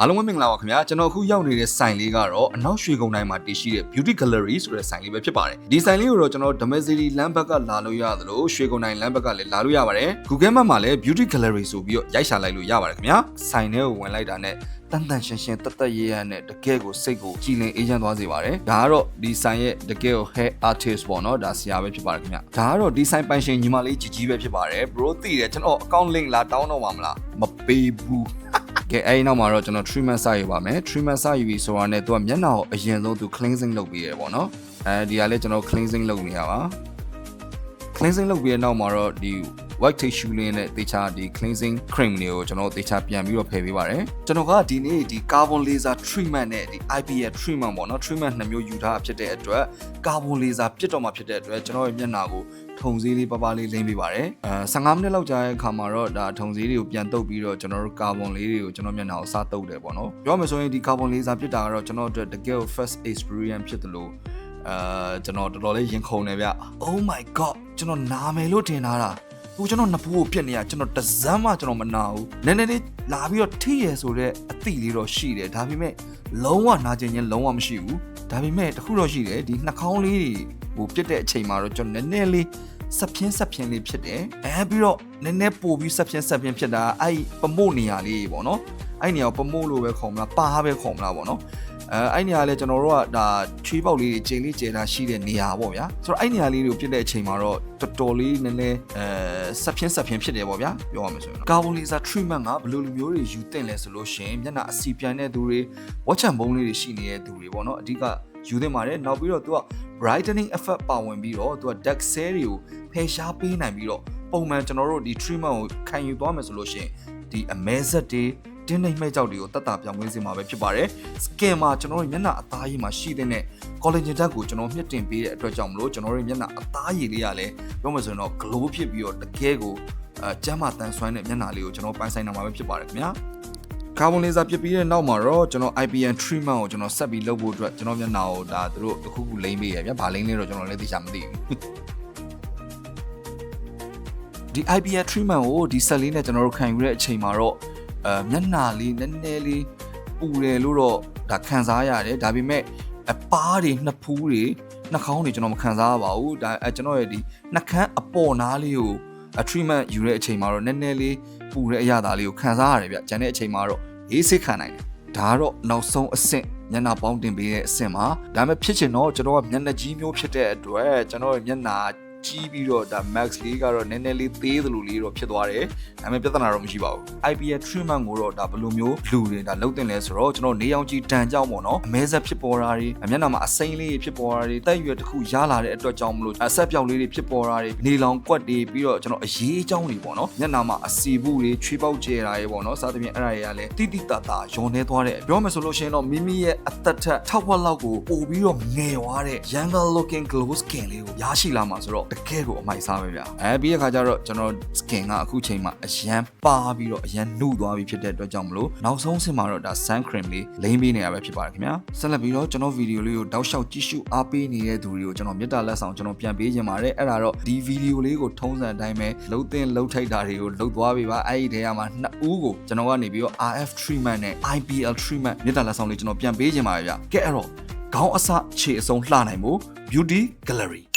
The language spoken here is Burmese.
အားလုံးပဲမင်္ဂလာပါခင်ဗျာကျွန်တော်အခုရောက်နေတဲ့ဆိုင်လေးကတော့အနောက်ရွှေကုန်းတိုင်းမှာတည်ရှိတဲ့ Beauty Gallery ဆိုတဲ့ဆိုင်လေးပဲဖြစ်ပါတယ်ဒီဆိုင်လေးကိုတော့ကျွန်တော် Domestic လမ်းဘက်ကလာလို့ရသလိုရွှေကုန်းတိုင်းလမ်းဘက်ကလည်းလာလို့ရပါတယ် Google Map မှာလည်း Beauty Gallery ဆိုပြီးတော့ရိုက်ရှာလိုက်လို့ရပါတယ်ခင်ဗျာဆိုင်ထဲကိုဝင်လိုက်တာနဲ့တန်တန်ရှင်းရှင်းတက်တက်ရဲရဲနဲ့တကယ်ကိုစိတ်ကိုကြည်လင်အေးချမ်းသွားစေပါတယ်ဒါကတော့ဒီဆိုင်ရဲ့တကယ်ကို hair artist ပေါ့နော်ဒါဆရာပဲဖြစ်ပါတယ်ခင်ဗျာဒါကတော့ဒီဆိုင်ပိုင်ရှင်ညီမလေးជីជីပဲဖြစ်ပါတယ် bro သိတယ်ကျွန်တော် account link လာတောင်းတော့ပါမလားမပေးဘူး ကဲအဲဒီနောက်မှာတော့ကျွန်တော် treatment စယူပါမယ် treatment စယူပြီဆိုတာနဲ့သူကမျက်နှာကိုအရင်ဆုံးသူ cleansing လုပ်ပြီးရပေါ့နော်အဲဒီကလည်းကျွန်တော် cleansing လုပ်နေရပါ cleansing လုပ်ပြီးတဲ့နောက်မှာတော့ဒီ white tissue လေးနဲ့တေချာဒီ cleansing cream တွေကိုကျွန်တော်တေချာပြန်ပြီးတော့ဖယ်ပေးပါတယ်ကျွန်တော်ကဒီနေ့ဒီ carbon laser treatment နဲ့ဒီ IPL treatment ပေါ့နော် treatment နှစ်မျိုးယူထားတာဖြစ်တဲ့အတွက် carbon laser ပြစ်တော့မှာဖြစ်တဲ့အတွက်ကျွန်တော်ရဲ့မျက်နှာကိုထုံစည်းလေးပပလေးလိမ့်ပေးပါတယ်အဲ15မိနစ်လောက်ကြာတဲ့အခါမှာတော့ဒါထုံစည်းတွေကိုပြန်တုပ်ပြီးတော့ကျွန်တော်တို့ carbon လေးတွေကိုကျွန်တော်မျက်နှာကိုစတုပ်တယ်ပေါ့နော်ပြောမယ်ဆိုရင်ဒီ carbon laser ပြစ်တာကတော့ကျွန်တော်တို့တကယ် first experience ဖြစ်တယ်လို့အဲကျွန်တော်တော်တော်လေးရင်ခုန်နေဗျ Oh my god ကျွန်တော်နာမယ်လို့ထင်ထားတာ ဟိုကျွန်တော်နှစ်ဖူးကိုပြစ်နေရကျွန်တော်တစမ်းမှကျွန်တော်မနာဘူးနည်းနည်းလေးလာပြီးတော့ထိရယ်ဆိုတော့အတိလေးတော့ရှိတယ်ဒါပေမဲ့လုံးဝနာကျင်ခြင်းလုံးဝမရှိဘူးဒါပေမဲ့တခုတော့ရှိတယ်ဒီနှာခေါင်းလေးတွေဟိုပြစ်တဲ့အချိန်မှာတော့ကျွန်တော်နည်းနည်းလေးဆက်ဖြင်းဆက်ဖြင်းလေးဖြစ်တယ်အဲပြီးတော့နည်းနည်းပိုပြီးဆက်ဖြင်းဆက်ဖြင်းဖြစ်တာအဲ့ပမို့နေရာလေးပေါ့နော်အဲ့နေရာကိုပမို့လို့ပဲခေါ်မလားပါပဲခေါ်မလားပေါ့နော် အဲအဲ့နေရာလဲကျွန်တော်တို့ကဒါချွေးပေါက်လေးတွေချိန်လေးကျဲတာရှိတဲ့နေရာပေါ့ဗျာဆိုတော့အဲ့နေရာလေးတွေကိုပြစ်တဲ့အချိန်မှာတော့တော်တော်လေးနည်းနည်းအဲဆက်ဖြင်းဆက်ဖြင်းဖြစ်တယ်ပေါ့ဗျာပြောရမယ်ဆိုရင်ကာဗွန်လေဆာ treatment ကဘယ်လိုလိုမျိုးတွေယူသင့်လဲဆိုလို့ရှိရင်မျက်နှာအစီပြန်တဲ့သူတွေဝက်ချံဘုံလေးတွေရှိနေတဲ့သူတွေပေါ့နော်အဓိကယူသင့်ပါတယ်နောက်ပြီးတော့သူက brightening effect ပါဝင်ပြီးတော့သူက dark cell တွေကိုဖယ်ရှားပေးနိုင်ပြီးတော့ပုံမှန်ကျွန်တော်တို့ဒီ treatment ကိုခံယူသွားမယ်ဆိုလို့ရှိရင်ဒီအမဲဆက်တွေ တင်းနှိမ့်မဲ့ကြောက်တွေကိုတတ်တာပြောင်းလဲစေမှာပဲဖြစ်ပါတယ် skin မှာကျွန်တော်တို့မျက်နှာအသားရည်မှာရှိတဲ့ collagen ဓာတ်ကိုကျွန်တော်မြင့်တင်ပေးတဲ့အတွက်ကြောင့်မလို့ကျွန်တော်တို့မျက်နှာအသားရည်လေးကလည်းပြောမှဆိုရင်တော့ glow ဖြစ်ပြီးတော့တကယ်ကိုအဲကျန်းမာတန်ဆွမ်းတဲ့မျက်နှာလေးကိုကျွန်တော်ပိုင်ဆိုင်နိုင်မှာပဲဖြစ်ပါတယ်ခင်ဗျာကာဗွန်လေဆာပြစ်ပြီးတဲ့နောက်မှာတော့ကျွန်တော် IPN treatment ကိုကျွန်တော်ဆက်ပြီးလုပ်ဖို့အတွက်ကျွန်တော်မျက်နှာကိုဒါသူတို့တစ်ခုခုလိမ့်ပေးရဗျာ။ဘာလိမ့်လဲတော့ကျွန်တော်လည်းသိချာမသိဘူး။ဒီ IPN treatment ကိုဒီဆက်လေးနဲ့ကျွန်တော်တို့ခံယူတဲ့အချိန်မှာတော့ အဲမျက်နှာလေးနည်းနည်းလေးပူတယ်လို့တော့ဒါခံစားရတယ်။ဒါပေမဲ့အပားတွေနှစ်ဖူးတွေနှာခေါင်းတွေကျွန်တော်မခံစားရပါဘူး။ဒါအဲကျွန်တော်ရဲ့ဒီနှာခမ်းအပေါ်နားလေးကို treatment ယူတဲ့အချိန်မှာတော့နည်းနည်းလေးပူတဲ့အရာသားလေးကိုခံစားရတယ်ဗျ။ကျန်တဲ့အချိန်မှာတော့အေးစိတ်ခံနိုင်တယ်ဒါကတော့နောက်ဆုံးအဆင့်မျက်နှာပေါင်းတင်ပေးတဲ့အဆင့်မှာဒါပေမဲ့ဖြစ်ချင်တော့ကျွန်တော်ကမျက်နှာကြီးမျိုးဖြစ်တဲ့အတွက်ကျွန်တော်ရဲ့မျက်နှာ ကြီးပြီးတော့ဒါ max လေးကတော့နည်းနည်းလေးသေးသလိုလေးတော့ဖြစ်သွားတယ်။ဒါပေမဲ့ပြဿနာတော့မရှိပါဘူး။ IPL treatment ကိုတော့ဒါဘယ်လိုမျိုးလူတွေဒါလုပ်တင်လဲဆိုတော့ကျွန်တော်နေအောင်ကြီးတန်ကြောက်ပေါ့နော်။အမဲဆက်ဖြစ်ပေါ်တာတွေမျက်နှာမှာအစိမ်းလေးဖြစ်ပေါ်တာတွေတက်ရွယ်တစ်ခုရလာတဲ့အတွက်ကြောင့်မလို့အဆက်ပြောက်လေးတွေဖြစ်ပေါ်တာတွေနေလောင်ကွက်တွေပြီးတော့ကျွန်တော်အရေးအကြောင်းတွေပေါ့နော်။မျက်နှာမှာအစီဘူးတွေချွေးပေါက်ကျဲတာတွေပေါ့နော်။စသဖြင့်အဲ့ဒါတွေကလည်းတိတိတတ်တာယုံနေသွားတဲ့ပြောမယ်ဆိုလို့ရှိရင်တော့မိမိရဲ့အသက်ထက်ထောက်ဝက်လောက်ကိုပို့ပြီးတော့ငယ်သွားတဲ့ younger looking glow skin လေးကိုရရှိလာမှာဆိုတော့တကယ်ကိုအမိုက်စားပဲဗျာအဲပြီးတဲ့ခါကျတော့ကျွန်တော် skin ကအခုချိန်မှာအရန်ပါပြီးတော့အရန်နှုတ်သွားပြီဖြစ်တဲ့အတွက်ကြောင့်မလို့နောက်ဆုံးဆင်မှာတော့ဒါ sun cream လေးလိမ့်ပေးနေရပဲဖြစ်ပါတယ်ခင်ဗျာဆက်လက်ပြီးတော့ကျွန်တော်ဗီဒီယိုလေးကိုတောက်လျှောက်ကြည့်ရှုအားပေးနေတဲ့သူတွေကိုကျွန်တော်မေတ္တာလက်ဆောင်ကျွန်တော်ပြန်ပေးခြင်းပါတယ်အဲ့ဒါတော့ဒီဗီဒီယိုလေးကိုထုံးစံအတိုင်းပဲလှုပ်တင်လှုပ်ထိုက်တာတွေကိုလှုပ်သွားပြီပါအဲ့ဒီထဲမှာနှစ်ဦးကိုကျွန်တော်ကနေပြီးတော့ RF treatment နဲ့ IPL treatment မေတ္တာလက်ဆောင်လေးကျွန်တော်ပြန်ပေးခြင်းပါတယ်ဗျာကဲအဲ့တော့ခေါင်းအစခြေအစုံလှနိုင်ဖို့ beauty gallery